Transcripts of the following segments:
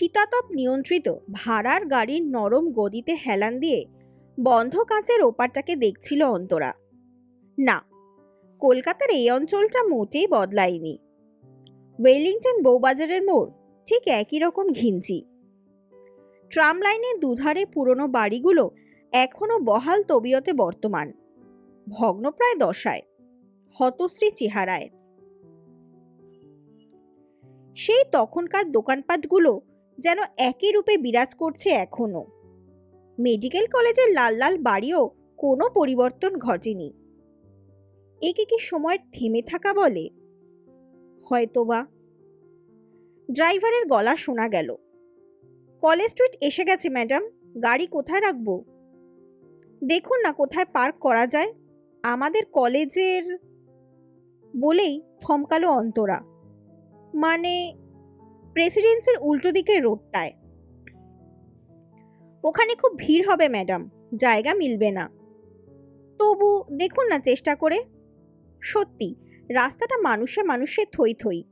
শীতাতপ নিয়ন্ত্রিত ভাড়ার গাড়ির নরম গদিতে হেলান দিয়ে বন্ধ কাঁচের ওপারটাকে দেখছিল অন্তরা। না, কলকাতার এই অঞ্চলটা মোটেই বদলায়নি। ওয়েলিংটন বউবাজারের মোড় ঠিক একই রকম ঘিঞ্চি। ট্রাম লাইনের দুধারে পুরনো বাড়িগুলো এখনও বহাল তবিয়তে বর্তমান। ভগ্নপ্রায় দশায়, হতশ্রী চেহারায়। সেই তখনকার দোকানপাটগুলো যেন একই রূপে বিরাজ করছে এখনও মেডিকেল কলেজের লাল লাল বাড়িও কোনো পরিবর্তন ঘটেনি। একে কি সময় থেমে থাকা বলে? হয়তোবা। ড্রাইভারের গলা শোনা গেল। কলেজ স্ট্রিট এসে গেছে, ম্যাডাম। গাড়ি কোথায় রাখব? দেখুন না কোথায় পার্ক করা যায়। আমাদের কলেজের বলেই থমকালো অন্তরা। মানে প্রেসিডেন্সির উল্টো দিকের রোডটায়। ওখানে খুব ভিড় হবে, ম্যাডাম। জায়গা মিলবে না। তবু দেখুন না চেষ্টা করে। সত্যি, রাস্তাটা মানুষে মানুষে থই থই।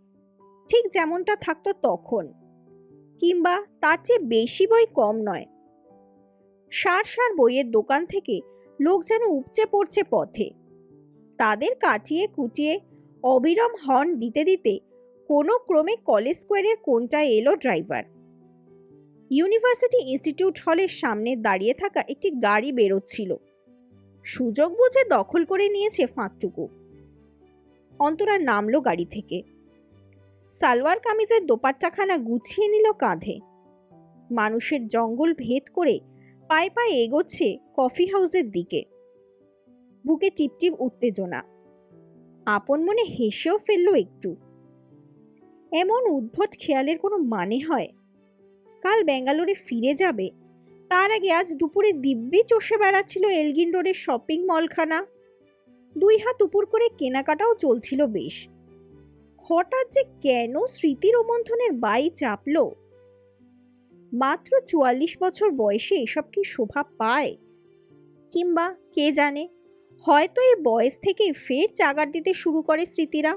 ঠিক যেমনটা থাকতো তখন। কিংবা তার চেয়ে বেশি বই কম নয়। সার সার বইয়ের দোকান থেকে লোক যেন উপচে পড়ছে পথে। তাদের কাটিয়ে কুটিয়ে অবিরম হর্ন দিতে দিতে কোনো ক্রমে কলেজ স্কোয়ারের কোনটায় এলো ড্রাইভার। ইউনিভার্সিটি ইনস্টিটিউট হলের সামনে দাঁড়িয়ে থাকা একটি গাড়ি বেরোচ্ছিল। সুযোগ বুঝে দখল করে নিয়েছে ফাঁকটুকু। অন্তরা নামলো গাড়ি থেকে। সালোয়ার কামিজের দোপাট্টাখানা গুছিয়ে নিল কাঁধে। মানুষের জঙ্গল ভেদ করে পায়ে পায়ে এগোচ্ছে কফি হাউসের দিকে। বুকে টিপটিপ উত্তেজনা। আপন মনে হেসেও ফেলল একটু। এমন উদ্ভট খেয়ালের কোনো মানে হয়? কাল ব্যাঙ্গালোরে ফিরে যাবে। তার আগে আজ দুপুরে দিব্যি চষে বেড়াচ্ছিল এলগিন রোডের শপিং মলখানা। দুই হাত উপর করে কেনাকাটাও চলছিল বেশ। হঠাৎ যে কেন স্মৃতি রোমন্থনের বাই চাপল? মাত্র চুয়াল্লিশ বছর বয়সে এসব কি শোভা পায়? কিংবা কে জানে? হয়তো এই বয়স থেকে ফের চাগার দিতে শুরু করে স্মৃতিরা।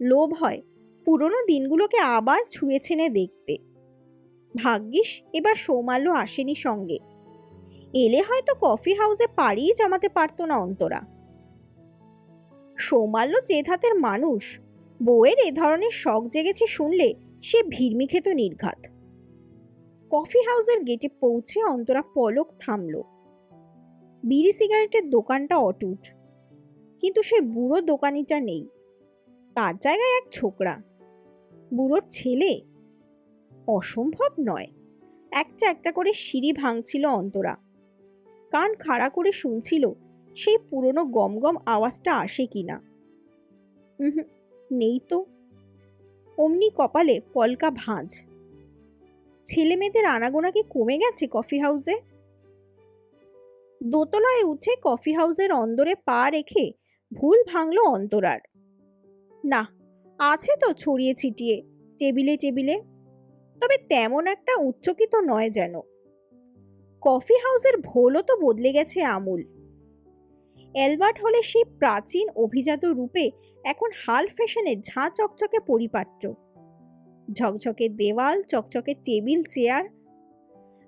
লোভ হয়। পুরনো দিনগুলোকে আবার ছুঁয়ে ছেনে দেখতে। ভাগ্যিস এবার সৌমাল্য আসেনি সঙ্গে। এলে হয়তো কফি হাউসে পাড়িই জমাতে পারতো না অন্তরা। সৌমাল্য চেধাতের মানুষ, বউয়ের এ ধরনের শখ জেগেছে শুনলে সে ভিড়মি খেত নির্ঘাত। কফি হাউসের গেটে পৌঁছে অন্তরা পলক থামল। বিড়ি সিগারেটের দোকানটা অটুট। কিন্তু সে বুড়ো দোকানিটা নেই। তার জায়গায় এক ছোকরা। বুড়োর ছেলে? অসম্ভব নয়। একটা একটা করে সিঁড়ি ভাঙছিল অন্তরা। কান খাড়া করে শুনছিল সেই পুরনো গমগম আওয়াজটা আসে কিনা। নেই তো। অমনি কপালে পলকা ভাঁজ। ছেলে মেয়েদের আনাগোনা কি কমে গেছে কফি হাউসে? দোতলায় উঠে কফি হাউসের অন্দরে পা রেখে ভুল ভাঙল অন্তরার। না আছে তো ছড়িয়ে ছিটিয়ে, টেবিলে টেবিলে। তবে তেমন একটা উচ্চকিত নয় যেন। কফি হাউসের ভোলও তো বদলে গেছে আমূল। অ্যালবার্ট হলে সেই প্রাচীন অভিজাত রূপে এখন হাল ফ্যাশনের ঝাঁ চকচকে পরিপাট্য। ঝকঝকে দেওয়াল, চকচকে টেবিল, চেয়ার,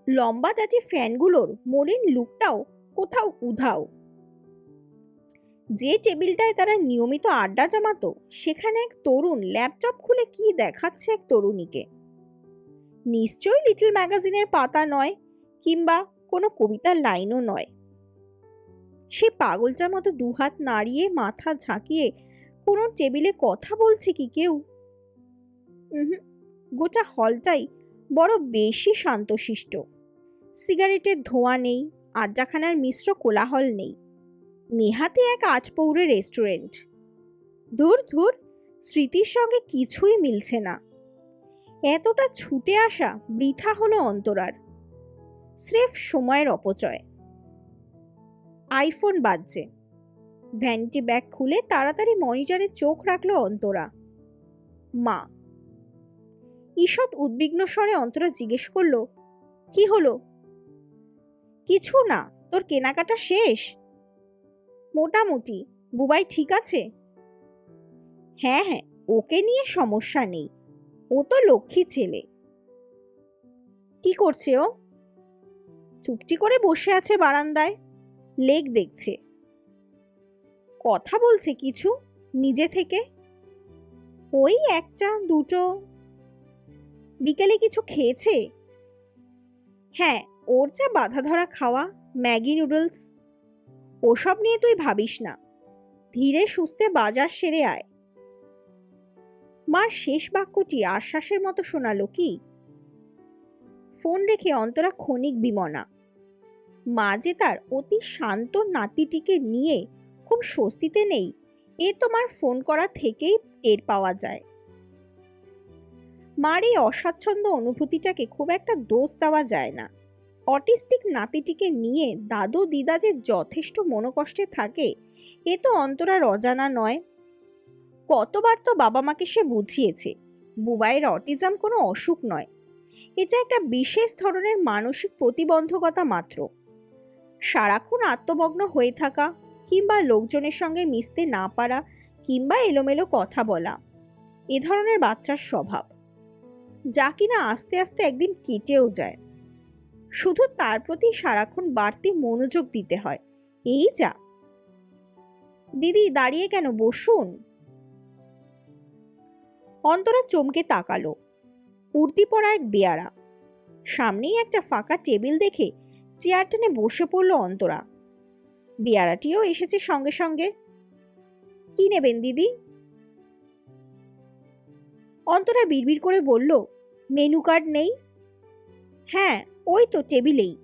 লম্বা টাটি ফ্যানগুলোর মলিন লুকটাও কোথাও উধাও। যে টেবিলটায় তারা নিয়মিত আড্ডা জমাতো, সেখানে এক তরুণ ল্যাপটপ খুলে কি দেখাচ্ছে এক তরুণীকে? নিশ্চয়ই লিটল ম্যাগাজিনের পাতা নয়, কিংবা কোনো কবিতার লাইনও নয়। সে পাগলটার মতো দুহাত নাড়িয়ে, মাথা ঝাঁকিয়ে কোনো টেবিলে কথা বলছে কি কেউ? গোটা হলটাই বড় বেশি শান্তশিষ্ট। সিগারেটের ধোঁয়া নেই, আড্ডাখানার মিশ্র কোলাহল নেই। নেহাতে এক আজপৌরে রেস্টুরেন্ট। ধুর ধুর, স্মৃতির সঙ্গে কিছুই মিলছে না। এতটা ছুটে আসা বৃথা হলো অন্তরার। স্রেফ সময়ের অপচয়। আইফোন বাজছে। ভ্যানিটি ব্যাগ খুলে তাড়াতাড়ি মনিটরে চোখ রাখল অন্তরা। মা। ঈষৎ উদ্বিগ্ন স্বরে অন্তরা জিজ্ঞেস করল, কি হলো? কিছু না, তোর কেনাকাটা শেষ? মোটামুটি, বুবাই ঠিক আছে? হ্যাঁ হ্যাঁ ওকে নিয়ে সমস্যা নেই। ও তো লক্ষ্মী ছেলে। কি করছে ও? চুপটি করে বসে আছে বারান্দায়। লেগ দেখছে। কথা বলছে কিছু নিজে থেকে? ওই একটা, দুটো। বিকেলে কিছু খেয়েছে? হ্যাঁ ওর যা বাধা ধরা খাওয়া, ম্যাগি নুডলস। ওসব নিয়ে তুই ভাবিস না। ধীরে সুস্থে বাজার সেরে আয়। মার শেষ বাক্যটি আশ্বাসের মতো শোনালো কি? ফোন রেখে অন্তরা ক্ষণিক বিমনা। মা যে তার অতি শান্ত নাতিটিকে নিয়ে খুব স্বস্তিতে নেই, এ তোমার ফোন করা থেকেই টের পাওয়া যায়। মার এই অস্বাচ্ছন্দ্য অনুভূতিটাকে খুব একটা দোষ দেওয়া যায় না। অটিস্টিক নাতিটিকে নিয়ে দাদু দিদা যে যথেষ্ট মনোকষ্টে থাকে, এ তো অন্তরার অজানা নয়। কতবার তো বাবা মাকে সে বুঝিয়েছে, বুবাইয়ের অটিজম কোনো অসুখ নয়। এটা একটা বিশেষ ধরনের মানসিক প্রতিবন্ধকতা মাত্র। সারাক্ষণ আত্মমগ্ন হয়ে থাকা, কিংবা লোকজনের সঙ্গে মিশতে না পারা, কিংবা এলোমেলো কথা বলা, এ ধরনের বাচ্চার স্বভাব। যা কিনা আস্তে আস্তে একদিন কেটেও যায়। শুধু তার প্রতি সারাক্ষণ বাড়তি মনোযোগ দিতে হয়। এই যা। দিদি, দাঁড়িয়ে কেন বসুন? অন্তরা চমকে তাকালো। উর্দি পরা এক বেয়ারা। সামনেই একটা ফাঁকা টেবিল দেখে চেয়ার টেনে বসে পড়ল অন্তরা। বেয়ারাটিও এসেছে সঙ্গে সঙ্গে। কি নেবেন দিদি? অন্তরা বিড়বিড় করে বলল, মেনু কার্ড নেই? হ্যাঁ ওই তো টেবিলেই।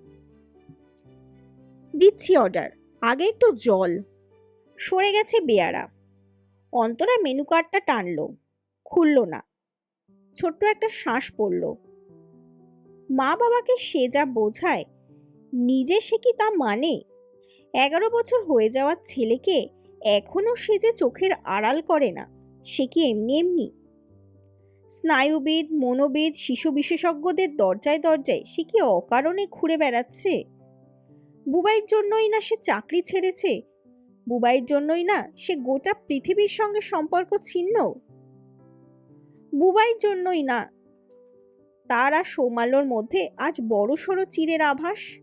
দিচ্ছি অর্ডার আগে একটু জল। সরে গেছে বেয়ারা। অন্তরা মেনু কার্ডটা টানলো, খুলল না। ছোট্ট একটা শ্বাস পড়ল। মা বাবাকে সে যা বোঝায়, নিজে সে কি তা মানে? এগারো বছর হয়ে যাওয়ার ছেলেকে এখনও সে যে চোখের আড়াল করে না, সে কি এমনি এমনি? স্নায়ুবিদ, মনোবিদ, শিশু বিশেষজ্ঞদের দরজায় দরজায় সে কি অকারণে ঘুরে বেড়াচ্ছে? বুবাইয়ের জন্যই না সে চাকরি ছেড়েছে? বুবাইয়ের জন্যই না সে গোটা পৃথিবীর সঙ্গে সম্পর্ক ছিন্ন? বুবাইয়ের জন্যই না। তার আর সৌমাল্যর মধ্যে আজ বড় সড়ো চিরের আভাস।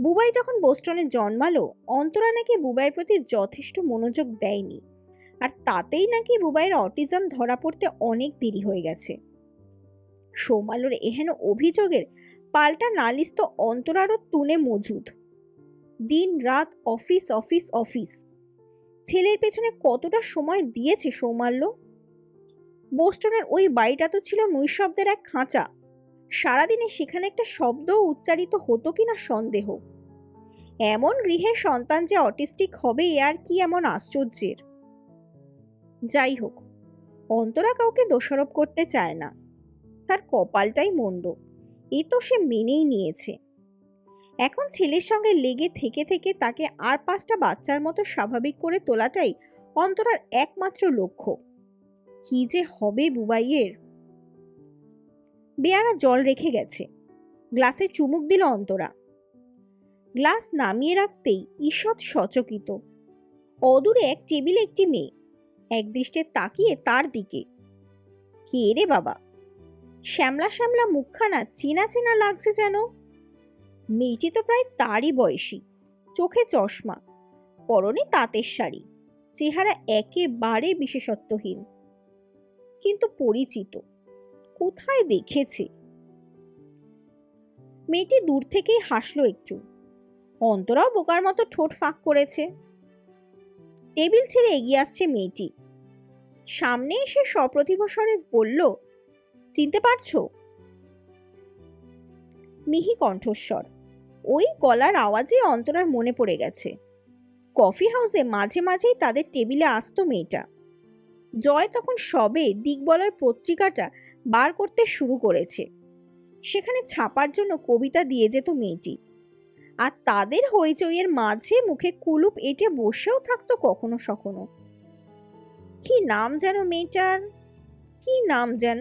বুবাই যখন বোস্টনে জন্মালো, অন্তরা নাকি বুবাইয়ের প্রতি যথেষ্ট মনোযোগ দেয়নি। আর তাতেই নাকি বুবাইয়ের অটিজম ধরা পড়তে অনেক দেরি হয়ে গেছে। সৌমাল্যর এহেন অভিযোগের পাল্টা নালিশ তো অন্তরারও তুনে মজুদ। দিন রাত অফিস অফিস অফিস। ছেলের পেছনে কতটা সময় দিয়েছে সৌমাল্য? বোস্টনের ওই বাড়িটা তো ছিল নৈশব্দের এক খাঁচা। সারাদিনে সেখানে একটা শব্দও উচ্চারিত হতো কিনা সন্দেহ। এমন গৃহের সন্তান যে অটিস্টিক হবে, এ আর কি এমন আশ্চর্যের? যাই হোক, অন্তরা কাউকে দোষারোপ করতে চায় না। তার কপালটাই মন্দ। এ তো সে মেনেই নিয়েছে। এখন ছেলের সঙ্গে লেগে থেকে থেকে তাকে আর পাঁচটা বাচ্চার মতো স্বাভাবিক করে তোলাটাই অন্তরার একমাত্র লক্ষ্য। কি যে হবে বুবাইয়ের? বেয়ারা জল রেখে গেছে। গ্লাসে চুমুক দিল অন্তরা। গ্লাস নামিয়ে রাখতেই ঈষৎ সচকিত। অদূরে এক টেবিলে একটি মেয়ে। একদৃষ্টে তাকিয়ে তার দিকে। কে রে বাবা? শ্যামলা শ্যামলা মুখখানা চেনা চেনা লাগছে যেন। মেয়েটি তো প্রায় তারই বয়সী, চোখে চশমা, পরনে তাঁতের শাড়ি, চেহারা একেবারে বিশেষত্বহীন। কিন্তু পরিচিত, কোথায় দেখেছে? মেয়েটি দূর থেকেই হাসলো একটু। অন্তরাও বোকার মতো ঠোঁট ফাঁক করেছে। টেবিল ছেড়ে এগিয়ে আসছে মেয়েটি। সামনে এসে সপ্রতিভ স্বরে বলল, চিনতে পারছ? মিহি কণ্ঠস্বর। ওই গলার আওয়াজে অন্তরার মনে পড়ে গেছে। কফি হাউসে মাঝে মাঝেই তাদের টেবিলে আসতো মেয়েটা। জয় তখন সবে দিকবলয় পত্রিকাটা বার করতে শুরু করেছে। সেখানে ছাপার জন্য কবিতা দিয়ে যেত মেয়েটি। আর তাদের হইচইয়ের মাঝে মুখে কুলুপ এঁটে বসেও থাকতো কখনো সখনো। কি নাম যেন মেয়েটার? কি নাম যেন?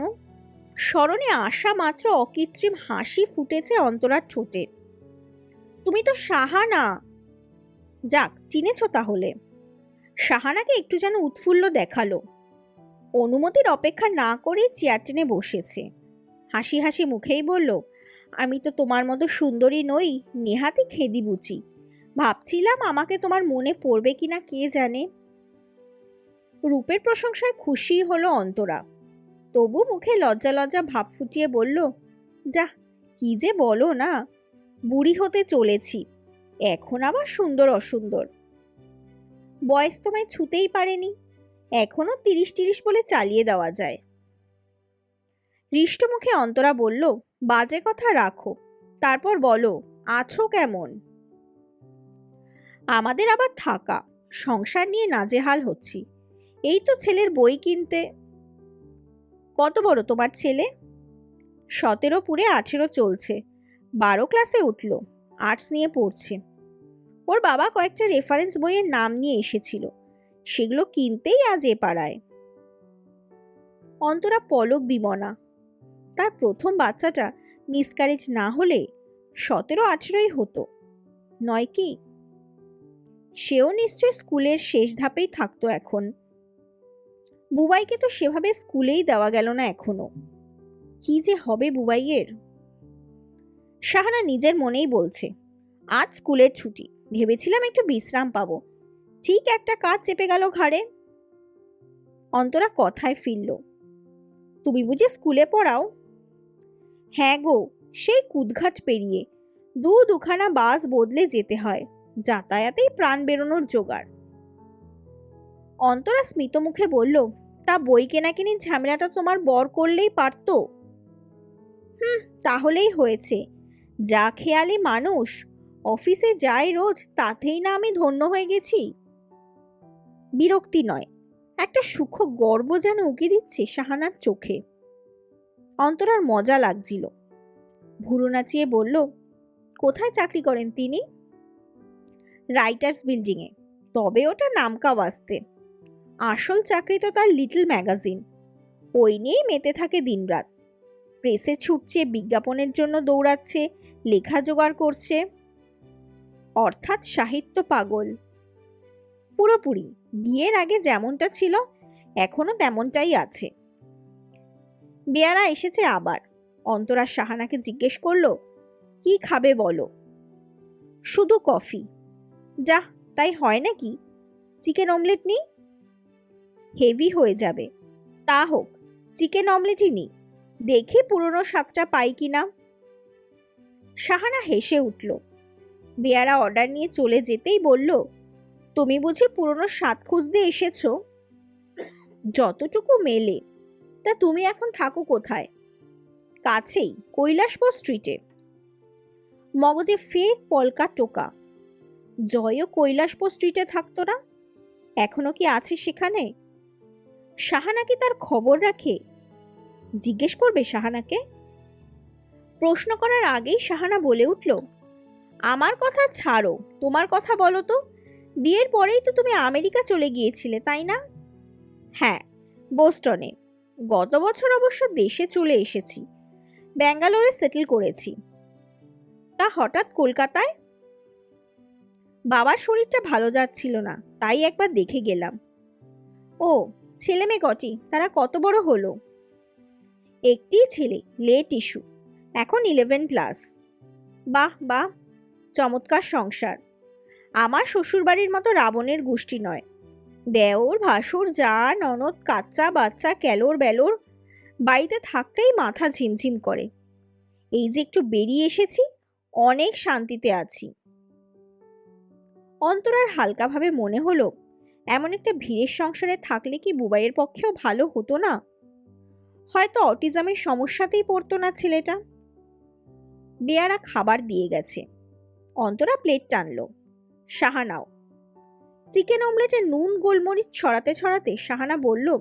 স্মরণে আসা মাত্র অকৃত্রিম হাসি ফুটেছে অন্তরার ঠোঁটে। তুমি তো সাহানা। যাক, চিনেছ তাহলে। সাহানাকে একটু যেন উৎফুল্ল দেখাল। অনুমতির অপেক্ষা না করে চেয়ার টেনে বসেছে। হাসি হাসি মুখেই বলল আমি তো তোমার মতো সুন্দরী নই নেহাতি খেদি বুচি ভাবছিলাম আমাকে তোমার মনে পড়বে কিনা কে জানে। রূপের প্রশংসায় খুশি হলো অন্তরা। তবু মুখে লজ্জা লজ্জা ভাব ফুটিয়ে বলল, যা, কি যে বলো না, বুড়ি হতে চলেছি, এখন আবার সুন্দর অসুন্দর। বয়স তোমায় ছুতেই পারেনি, এখনও তিরিশ তিরিশ বলে চালিয়ে দেওয়া যায়। হৃষ্টমুখে অন্তরা বলল, বাজে কথা রাখো। তারপর বলো, আছো কেমন? আমাদের আবার থাকা। সংসার নিয়ে নাজেহাল হচ্ছি। এই তো ছেলের বই কিনতে। কত বড় তোমার ছেলে? সতেরো পুরে আঠেরো চলছে। বারো ক্লাসে উঠল। আর্টস নিয়ে পড়ছে। ওর বাবা কয়েকটা রেফারেন্স বইয়ের নাম নিয়ে এসেছিল। সেগুলো কিনতেই আজ এ পাড়ায়। অন্তরা পলক বিমনা। তার প্রথম বাচ্চাটা মিসক্যারেজ না হলে সতেরো আঠেরোই হতো। নয় কি? সেও নিশ্চয় স্কুলের শেষ ধাপেই থাকতো এখন। বুবাইকে তো সেভাবে স্কুলেই দেওয়া গেল না এখনও। কি যে হবে বুবাইয়ের? শাহানা নিজের মনেই বলছে, আজ স্কুলের ছুটি, ভেবেছিলাম একটু বিশ্রাম পাবো। ঠিক একটা কাজ চেপে গেল ঘাড়ে। অন্তরা কথায় ফিরল, তুমি বুঝি স্কুলে পড়াও? হ্যাঁ গো, সেই কুদঘাট পেরিয়ে দু দুখানা বাস বদলে যেতে হয়, যাতায়াতেই প্রাণ বেরোনোর জোগাড়। অন্তরা স্মিত মুখে বলল, তা বই কেনাকিনির ঝামেলাটা তোমার বর করলেই পারত? হুম, তাহলেই হয়েছে। যা খেয়ালি মানুষ, অফিসে যাই রোজ, তাতেই না আমি ধন্য হয়ে গেছি। বিরক্তি নয়, একটা সূক্ষ্ম গর্ব যেন উকি দিচ্ছে শাহানার চোখে। অন্তরার মজা লাগছিল। ভুরু নাচিয়ে বলল, কোথায় চাকরি করেন তিনি? রাইটার্স বিল্ডিংয়ে তবে ওটা নামকা বাস্তে আসল চাকরি তো তার লিটল ম্যাগাজিন। ওই নিয়েই মেতে থাকে দিনরাত। প্রেসে ছুটছে, বিজ্ঞাপনের জন্য দৌড়াচ্ছে, লেখা জোগাড় করছে। অর্থাৎ সাহিত্য পাগল। পুরোপুরি। বিয়ের আগে যেমনটা ছিল, এখনও তেমনটাই আছে। বেয়ারা এসেছে আবার। অন্তরা সাহানাকে জিজ্ঞেস করল, কি খাবে বলো? শুধু কফি। যা, তাই হয় নাকি? চিকেন অমলেট নিই হেভি হয়ে যাবে। তা হোক, চিকেন অমলেটই নিই দেখি পুরনো স্বাদটা পাই কিনা সাহানা হেসে উঠল। বেয়ারা অর্ডার নিয়ে চলে যেতেই বলল, তুমি বুঝি পুরনো স্বাদ খুঁজতে এসেছ? যতটুকু মেলে। তা তুমি এখন থাকো কোথায়? কাছেই কৈলাসপুর স্ট্রিটে মগজে ফেক পলকা টোকা। জয়ও কৈলাসপুর স্ট্রিটে থাকতো না? এখনও কি আছে সেখানে? সাহানা কি তার খবর রাখে? জিজ্ঞেস করবে সাহানাকে? প্রশ্ন করার আগেই সাহানা বলে উঠল, আমার কথা ছাড়ো, তোমার কথা বলো তো। বিয়ের পরেই তো তুমি আমেরিকা চলে গিয়েছিলে, তাই না? হ্যাঁ বোস্টনে। গত বছর অবশ্য দেশে চলে এসেছি। ব্যাঙ্গালোরে সেটেল করেছি। তা হঠাৎ কলকাতায়? বাবার শরীরটা ভালো যাচ্ছিল না, তাই একবার দেখে গেলাম। ও, ছেলে মেয়ে কটি তারা কত বড় হলো? একটি ছেলে লেট ইস্যু এখন ইলেভেন প্লাস বাহ বাহ, চমৎকার সংসার। আমার শ্বশুরবাড়ির মতো রাবণের গোষ্ঠী নয়। দেওর, ভাসুর যা ননদ, কাচ্চা, বাচ্চা, ক্যালোর বেলোর বাড়িতে থাকতেই মাথা ঝিমঝিম করে। এই যে একটু বেরিয়ে এসেছি, অনেক শান্তিতে আছি। অন্তরার হালকাভাবে মনে হলো, এমন একটা ভিড়ের সংসারে থাকলে কি বুবাইয়ের পক্ষেও ভালো হতো না? হয়তো অটিজমের সমস্যাতেই পড়তো না ছেলেটা। বেয়ারা খাবার দিয়ে গেছে। অন্তরা প্লেট টানলো। শাহানাও চিকেন অমলেটে নুন, গোলমরিচ ছড়াতে ছড়াতে শাহানা বলল,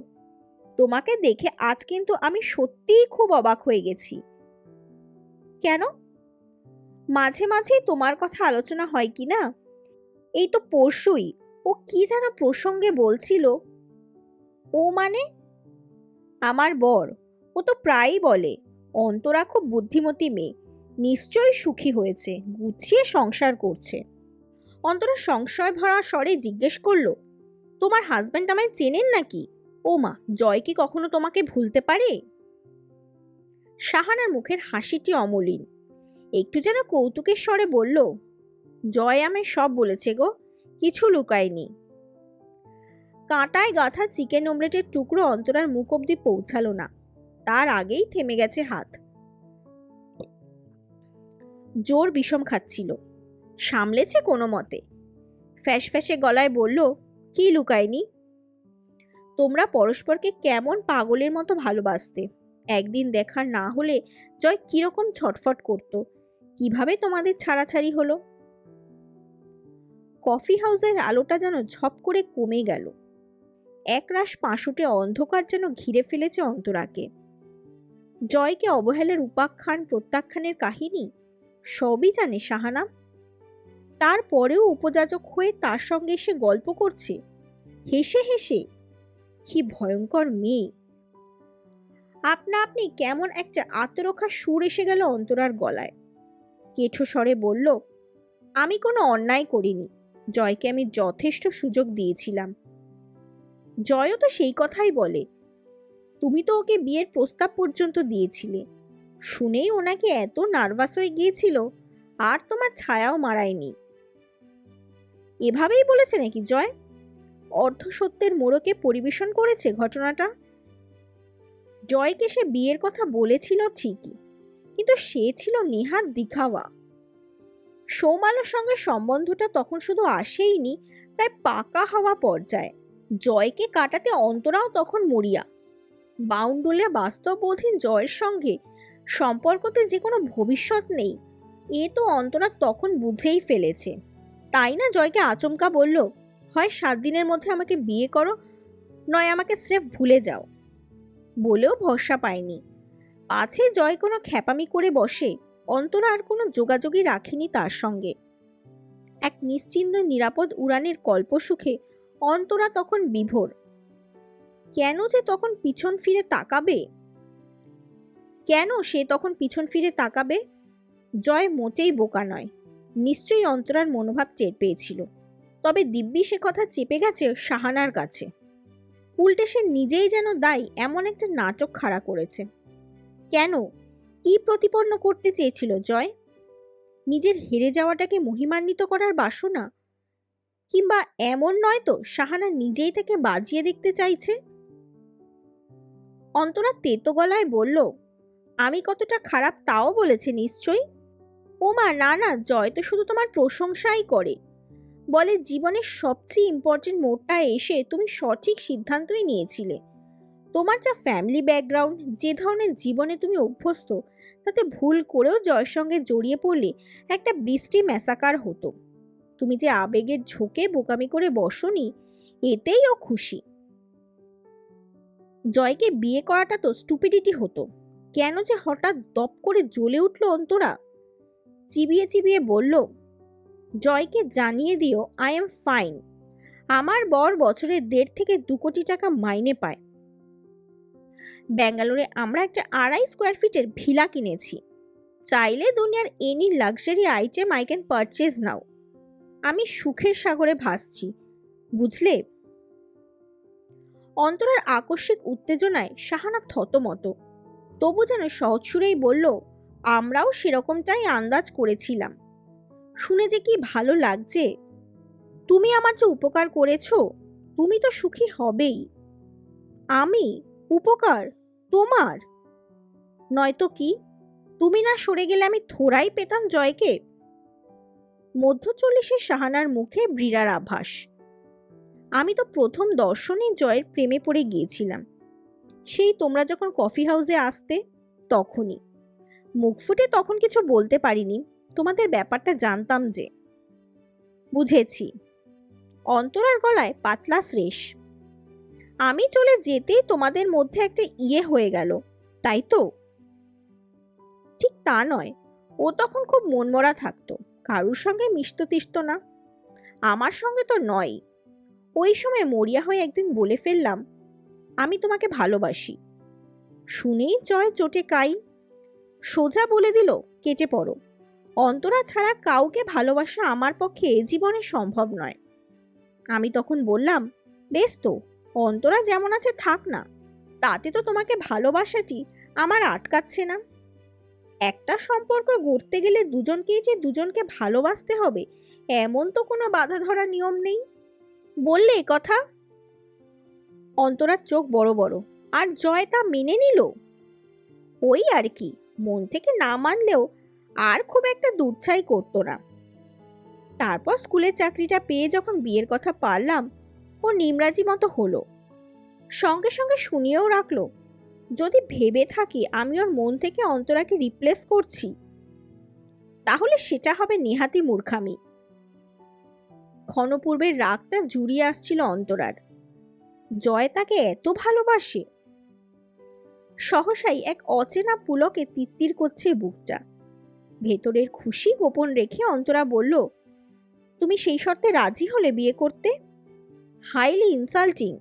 তোমাকে দেখে আজ কিন্তু আমি সত্যিই খুব অবাক হয়ে গেছি। কেন? মাঝে মাঝেই তোমার কথা আলোচনা হয় কি না? এই তো পরশুই, ও কি যেন প্রসঙ্গে বলছিল? ও মানে? আমার বর, ও তো প্রায়ই বলে, অন্তরা খুব বুদ্ধিমতী মেয়ে, নিশ্চয়ই সুখী হয়েছে, গুছিয়ে সংসার করছে। অন্তরা সংশয় ভরা স্বরে জিজ্ঞেস করল, তোমার হাজব্যান্ড আমায় চেনেন নাকি? ও মা জয় কি কখনো তোমাকে ভুলতে পারে? শাহানার মুখের হাসিটি অমলিন। একটু যেন কৌতুকের স্বরে বলল, জয় আমায় সব বলেছে গো, কিছু লুকায়নি। কাঁটায় গাঁথা চিকেন অমলেটের টুকরো অন্তরার মুখ অব্দি পৌঁছালো না। তার আগেই থেমে গেছে হাত। জোর বিষম খাচ্ছিল। সামলেছে কোনো মতে। ফ্যাস ফ্যাসে গলায় বলল, কি লুকায়নি? তোমরা পরস্পরকে কেমন পাগলের মতো ভালোবাসতে। একদিন দেখা না হলে জয় কীরকম ছটফট করত। কীভাবে তোমাদের ছাড়াছাড়ি হলো? কফি হাউসের আলোটা যেন ঝপ করে কমে গেল। একরাশ পাঁশুটে অন্ধকার যেন ঘিরে ফেলেছে অন্তরাকে। জয়কে অবহেলার উপাখ্যান প্রত্যাখ্যানের কাহিনী? সবই জানে সাহানা তারপরেও উপযাচক হয়ে তার সঙ্গে এসে গল্প করছে। হেসে হেসে, কি ভয়ঙ্কর মেয়ে। আপনা আপনি কেমন একটা আত্মরক্ষার সুর এসে গেল অন্তরার গলায়। কেঠো স্বরে বলল, আমি কোনো অন্যায় করিনি, জয়কে আমি যথেষ্ট সুযোগ দিয়েছিলাম। জয়ও তো সেই কথাই বলে, তুমি তো ওকে বিয়ের প্রস্তাব পর্যন্ত দিয়েছিলে। শুনেই ওনাকে এত নার্ভাস হয়ে গিয়েছিল, আর তোমার ছায়াও মারায়নি। এভাবেই বলেছে নাকি জয়? অর্ধসত্যের মোড়কে পরিবেশন করেছে ঘটনাটা? জয়কে সে বিয়ের কথা বলেছিল ঠিকই, কিন্তু সে ছিল নেহাত দিখাওয়া। সৌমালার সঙ্গে সম্বন্ধটা তখন শুধু আসেইনি, প্রায় পাকা হওয়া পর্যায়ে। জয়কে কাটাতে অন্তরাও তখন মরিয়া। বাউন্ডুলে বাস্তববোধীন জয়ের সঙ্গে সম্পর্কতে যে কোনো ভবিষ্যৎ নেই, এ তো অন্তরা তখন বুঝেই ফেলেছে। তাই না জয়কে আচমকা বলল, হয় সাত দিনের মধ্যে আমাকে বিয়ে করো, নয় আমাকে স্রেফ ভুলে যাও। বলেও ভরসা পায়নি। আছে জয় কোনো খ্যাপামি করে বসে, অন্তরা আর কোনো যোগাযোগই রাখেনি তার সঙ্গে। এক নিশ্চিন্ত, নিরাপদ উড়ানের কল্পসুখে অন্তরা তখন বিভোর। কেন যে তখন পিছন ফিরে তাকাবে? কেন সে তখন পিছন ফিরে তাকাবে? জয় মোটেই বোকা নয়। নিশ্চয়ই অন্তরার মনোভাব টের পেয়েছিল। তবে দিব্যি সে কথা চেপে গেছে সাহানার কাছে। উল্টে সে নিজেই যেন দায়ী এমন একটা নাটক খাড়া করেছে। কেন? কি প্রতিপন্ন করতে চেয়েছিল জয়? নিজের হেরে যাওয়াটাকে মহিমান্বিত করার বাসনা? কিংবা এমন নয় তো সাহানা নিজেই থেকে বাজিয়ে দেখতে চাইছে? অন্তরা তেতো গলায় বলল, আমি কতটা খারাপ তাও বলেছে নিশ্চয়ই? ও মা না না, জয় তো শুধু তোমার প্রশংসাই করে। বলে, জীবনের সবচেয়ে ইম্পর্টেন্ট মোড়টায় এসে তুমি সঠিক সিদ্ধান্তই নিয়েছিলে। তোমার যা ফ্যামিলি ব্যাকগ্রাউন্ড যে ধরনের জীবনে তুমি অভ্যস্ত, তাতে ভুল করেও জয়ের সঙ্গে জড়িয়ে পড়লে একটা বৃষ্টি ম্যাসাকার হতো। তুমি যে আবেগের ঝোঁকে বোকামি করে বসনি, এতেই ও খুশি। জয়কে বিয়ে করাটা তো স্টুপিডিটি হতো। কেন যে হঠাৎ দপ করে জ্বলে উঠল অন্তরা? চিবিয়ে চিবিয়ে বলল, জয়কে জানিয়ে দিও আই এম ফাইন আমার বর বছরে দেড় থেকে দু কোটি টাকা মাইনে পায়। ব্যাঙ্গালোরে আমরা একটা আড়াই স্কোয়ার ফিটের ভিলা কিনেছি। চাইলে দুনিয়ার any luxury item I can purchase now আমি সুখের সাগরে ভাসছি, বুঝলে? অন্তরের আকস্মিক উত্তেজনায় সাহানা থতমত। তবু যেন সহজ সুরেই বলল আমরাও সেরকমটাই আন্দাজ করেছিলাম। শুনে যে কি ভালো লাগছে। তুমি আমার যে উপকার করেছ, তুমি তো সুখী হবেই। আমি? উপকার? তোমার? নয়তো কি? তুমি না সরে গেলে আমি থোড়াই পেতাম জয়কে? মধ্য চল্লিশের সাহানার মুখে ব্রীড়ার আভাস। আমি তো প্রথম দর্শনে জয়ের প্রেমে পড়ে গিয়েছিলাম। সেই তোমরা যখন কফি হাউসে আসতে, তখনই। মুখ ফুটে তখন কিছু বলতে পারিনি। তোমাদের ব্যাপারটা জানতাম যে। বুঝেছি। অন্তরার গলায় পাতলা শ্রেষ আমি চলে যেতেই তোমাদের মধ্যে একটা ইয়ে হয়ে গেল, তাই তো? ঠিক তা নয়। ও তখন খুব মনমরা থাকতো, কারুর সঙ্গে মিশত তিষ্ট না। আমার সঙ্গে তো নয়। ওই সময় মরিয়া হয়ে একদিন বলে ফেললাম, আমি তোমাকে ভালোবাসি। শুনেই জয় চোটে কাই সোজা বলে দিল, কেটে পড়ো। অন্তরা ছাড়া কাউকে ভালোবাসা আমার পক্ষে জীবনে সম্ভব নয়। আমি তখন বললাম, বেশ তো, অন্তরা যেমন আছে থাক না, তাতে তো তোমাকে ভালোবাসাটি আমার আটকাচ্ছে না। একটা সম্পর্ক গড়তে গেলে দুজনকেই যে দুজনকে ভালোবাসতে হবে, এমন তো কোনো বাধা ধরা নিয়ম নেই। বললে কথা? অন্তরার চোখ বড় বড়, আর জয় তা মেনে নিল? ওই আর কি। মন থেকে না মানলেও আর খুব একটা দুচ্ছাই করতো না। তারপর স্কুলের চাকরিটা পেয়ে যখন বিয়ের কথা পারলাম, ও নিমরাজি মতো হলো। সঙ্গে সঙ্গে শুনিয়েও রাখল, যদি ভেবে থাকি আমি ওর মন থেকে অন্তরাকে রিপ্লেস করছি, তাহলে সেটা হবে নিহাতি মূর্খামি। ক্ষণপূর্বের রাগটা জুড়িয়ে আসছিল অন্তরার। জয় তাকে এত ভালোবাসে সহসাই এক অচেনা পুলকে তিত্তির করছে বুকটা। ভেতরের খুশি গোপন রেখে অন্তরা বলল, তুমি সেই শর্তে রাজি হলে বিয়ে করতে? Highly insulting.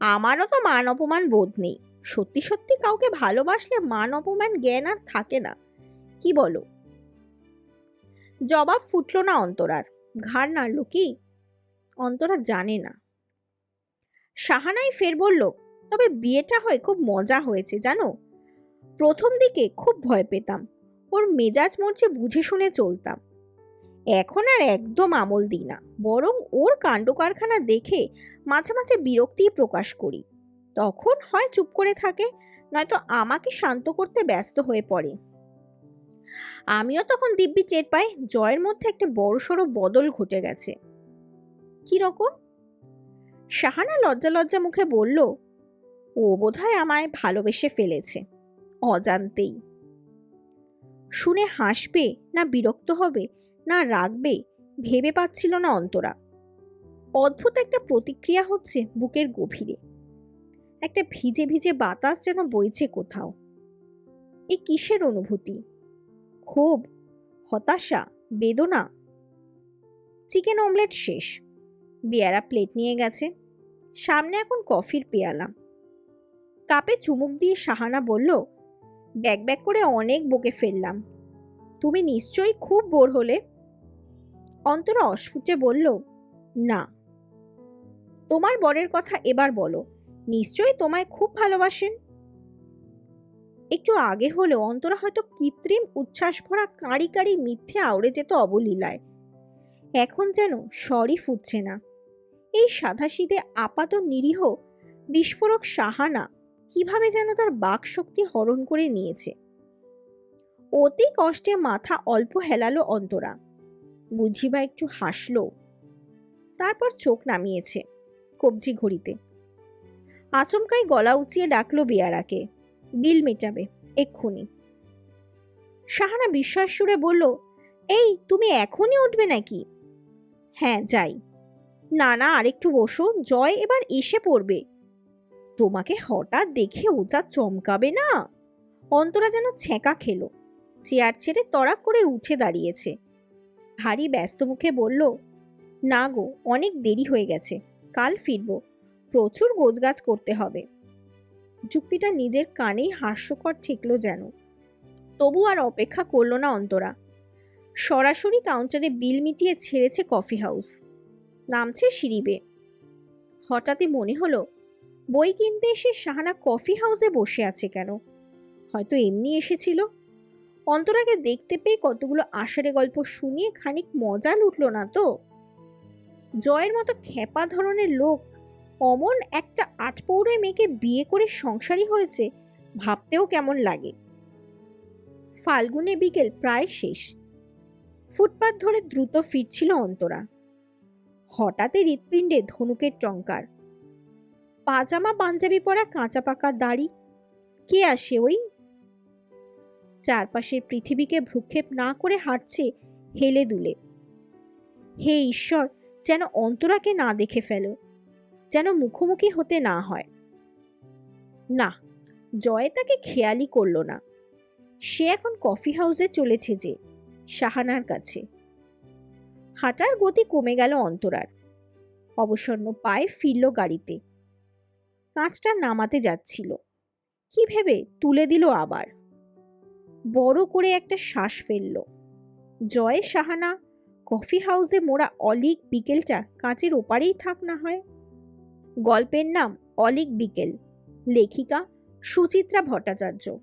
আমারও তো মান অপমান বোধ নেই। সত্যি সত্যি কাউকে ভালোবাসলে মান অপমান জ্ঞান আর থাকে না। কি বলো? জবাব ফুটল না অন্তরার। ঘাড় নাড়ল, কি? অন্তরা জানে না। সাহানাই ফের বলল তবে বিয়েটা হয় খুব মজা হয়েছে, জানো? প্রথম দিকে খুব ভয় পেতাম। ওর মেজাজ মরচে বুঝে শুনে চলতাম। এখন আর একদম আমল দিই না, বরং ওর কাণ্ড কারখানা দেখে মাঝে মাঝে বিরক্তি প্রকাশ করি। তখন হয় চুপ করে থাকে, নয়তো আমাকে শান্ত করতে ব্যস্ত হয়ে পড়ে। আমিও তখন দিব্যি টের পাই, জয়ের মধ্যে একটা বড়সড় বদল ঘটে গেছে। রকম সাহানা লজ্জা লজ্জা মুখে বলল ও বোধহয় আমায় ভালোবেসে ফেলেছে। অজান্তেই। শুনে হাসবে না বিরক্ত হবে, না রাগবে, ভেবে পাচ্ছিল না অন্তরা। অদ্ভুত একটা প্রতিক্রিয়া হচ্ছে বুকের গভীরে। একটা ভিজে ভিজে বাতাস যেন বইছে কোথাও। এ কিসের অনুভূতি? ক্ষোভ? হতাশা? বেদনা? চিকেন অমলেট শেষ। বেয়ারা প্লেট নিয়ে গেছে। সামনে এখন কফির পেয়ালা। কাপে চুমুক দিয়ে সাহানা বলল, ব্যাগ ব্যাগ করে অনেক বকে ফেললাম। তুমি নিশ্চয়ই খুব বোর হলে? অন্তরা অস্ফুটে বলল, না। তোমার বরের কথা এবার বলো। নিশ্চয়ই তোমায় খুব ভালোবাসেন? একটু আগে হলেও অন্তরা হয়তো কৃত্রিম উচ্ছ্বাস ভরা কাঁড়ি কাঁড়ি মিথ্যে আওড়ে যেত অবলীলায়। এখন যেন সরই ফুটছে না। এই সাধাসিদে আপাত নিরীহ, বিস্ফোরক সাহানা কীভাবে যেন তার বাক শক্তি হরণ করে নিয়েছে। অতি কষ্টে মাথা অল্প হেলালো অন্তরা। বুঝিবা একটু হাসলো। তারপর চোখ নামিয়েছে কবজি ঘড়িতে। আচমকাই গলা উঁচিয়ে ডাকলো বেয়ারাকে। বিল মেটাবে, এক্ষুনি। সাহানা বিশ্বাস সুরে বলল, এই, তুমি এখনই উঠবে নাকি? হ্যাঁ যাই। না না, আরেকটু বসো, জয় এবার এসে পড়বে। তোমাকে হঠাৎ দেখে ওটা চমকাবে না? অন্তরা যেন ছ্যাঁকা খেলো। চেয়ার ছেড়ে তড়াক করে উঠে দাঁড়িয়েছে। ভারী ব্যস্ত মুখে বলল, না গো, অনেক দেরি হয়ে গেছে। কাল ফিরব। প্রচুর গোছগাছ করতে হবে। যুক্তিটা নিজের কানেই হাস্যকর ঠেকল যেন। তবু আর অপেক্ষা করল না অন্তরা। সরাসরি কাউন্টারে বিল মিটিয়ে ছেড়েছে কফি হাউস। নামছে সিঁড়িবে। হঠাৎই মনে হলো বই কিনতে এসে শাহানা কফি হাউসে বসে আছে কেন? হয়তো এমনি এসেছিল। অন্তরাকে দেখতে পেয়ে কতগুলো আষাঢ়ে গল্প শুনিয়ে খানিক মজা লুটল না তো? জয়ের মতো খেপা ধরনের লোক অমন একটা আটপৌরে মেয়েকে বিয়ে করে সংসারী হয়েছে, ভাবতেও কেমন লাগে। ফাল্গুনে বিকেল প্রায় শেষ। ফুটপাত ধরে দ্রুত ফিরছিল অন্তরা। হঠাৎই হৃৎপিণ্ডে ধনুকের টঙ্কার। পাজামা পাঞ্জাবি পরা কাঁচা পাকা দাড়ি। কে আসে ওই? চারপাশের পৃথিবীকে ভ্রুক্ষেপ না করে হাঁটছে হেলে দুলে। হে ঈশ্বর, যেন অন্তরাকে না দেখে ফেলো, যেন মুখোমুখি হতে না হয়। না, জয় তাকে খেয়ালই করল না। সে এখন কফি হাউসে চলেছে যে সাহানার কাছে। হাঁটার গতি কমে গেল অন্তরার। অবসন্ন পায়ে ফিরল গাড়িতে। কাঁচটা নামাতে যাচ্ছিল। কি ভেবে তুলে দিল আবার? বড় করে একটা শ্বাস ফেলল। জয় সাহানা, কফি হাউসে মোড়া অলিক বিকেলটা কাঁচের ওপারেই থাক না হয়। গল্পের নাম অলিক বিকেল, লেখিকা সুচিত্রা ভট্টাচার্য।